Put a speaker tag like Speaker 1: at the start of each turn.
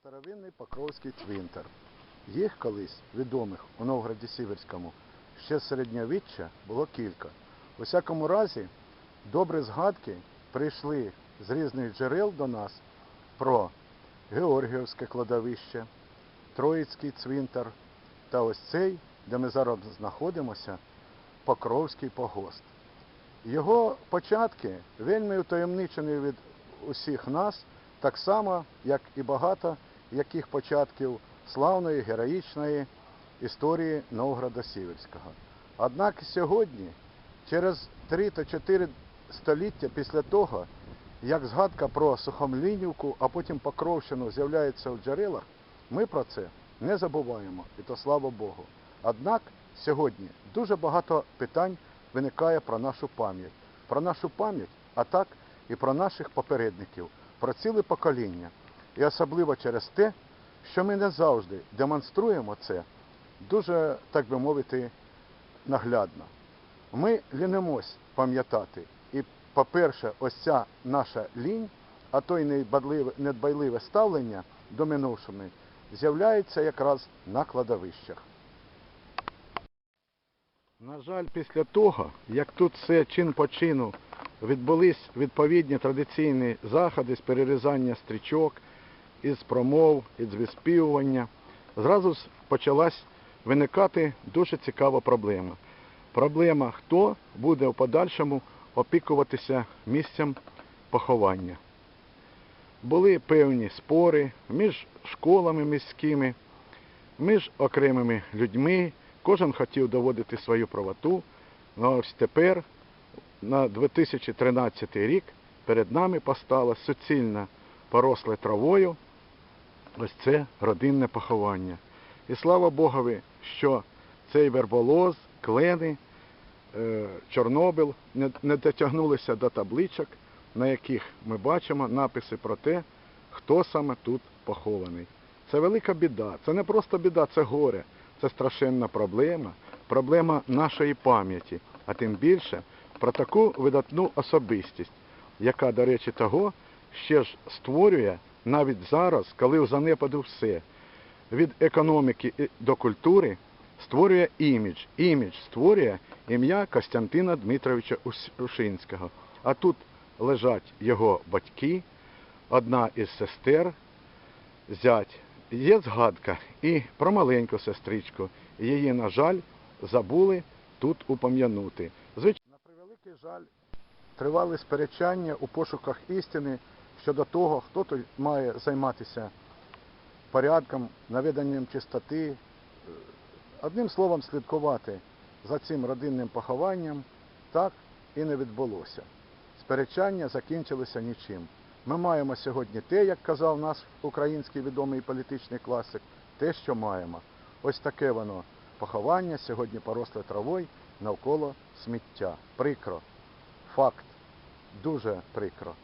Speaker 1: старовинний Покровський цвинтар. Їх колись відомих у Новгороді Сіверському ще середньовіччя було кілька. У всякому разі, добрі згадки прийшли з різних джерел до нас про Георгіївське кладовище, Троїцький цвинтар та ось цей, де ми зараз знаходимося, Покровський погост. Його початки вельми утаємничені від усіх нас, так само, як і багато яких початків славної героїчної історії Новгорода Сіверського. Однак сьогодні, через 3 та 4 століття після того, як згадка про Сухомлинівку, а потім Покровщину з'являється у джерелах, ми про це не забуваємо, і то слава Богу. Однак сьогодні дуже багато питань виникає про нашу пам'ять. Про нашу пам'ять, а так і про наших попередників, про ціле покоління. І особливо через те, що ми не завжди демонструємо це дуже, так би мовити, наглядно. Ми лінимось пам'ятати. І, по-перше, ось ця наша лінь, а то й недбайливе- ставлення до минувшими, з'являється якраз на кладовищах. На жаль, після того, як тут все чин по чину відбулись відповідні традиційні заходи з перерізання стрічок, із промов, із виспівування, зразу почалась виникати дуже цікава проблема. Проблема, хто буде в подальшому опікуватися місцем поховання. Були певні спори між школами міськими, між окремими людьми. Кожен хотів доводити свою правоту. Ну, а ось тепер, на 2013 рік, перед нами постало суцільне поросле травою ось це родинне поховання. І слава Богові, що цей верболоз, клени, е, Чорнобил не, не дотягнулися до табличок, на яких ми бачимо написи про те, хто саме тут похований. Це велика біда. Це не просто біда, це горе. Це страшенна проблема, проблема нашої пам'яті, а тим більше про таку видатну особистість, яка, до речі, того ще ж створює навіть зараз, коли в занепаду все, від економіки до культури, створює імідж. Імідж створює ім'я Костянтина Дмитровича Ушинського. А тут лежать його батьки, одна із сестер, зять. Є згадка і про маленьку сестричку. Її, на жаль, забули тут упом'янути. Звичайно, на превеликий жаль, тривали сперечання у пошуках істини щодо того, хто тут має займатися порядком, наведенням чистоти. Е, Одним словом, слідкувати за цим родинним похованням так і не відбулося. Сперечання закінчилися нічим. Ми маємо сьогодні те, як казав наш український відомий політичний класик, те, що маємо. Ось таке воно поховання сьогодні поросле травою навколо сміття. Прикро. Факт. Дуже прикро.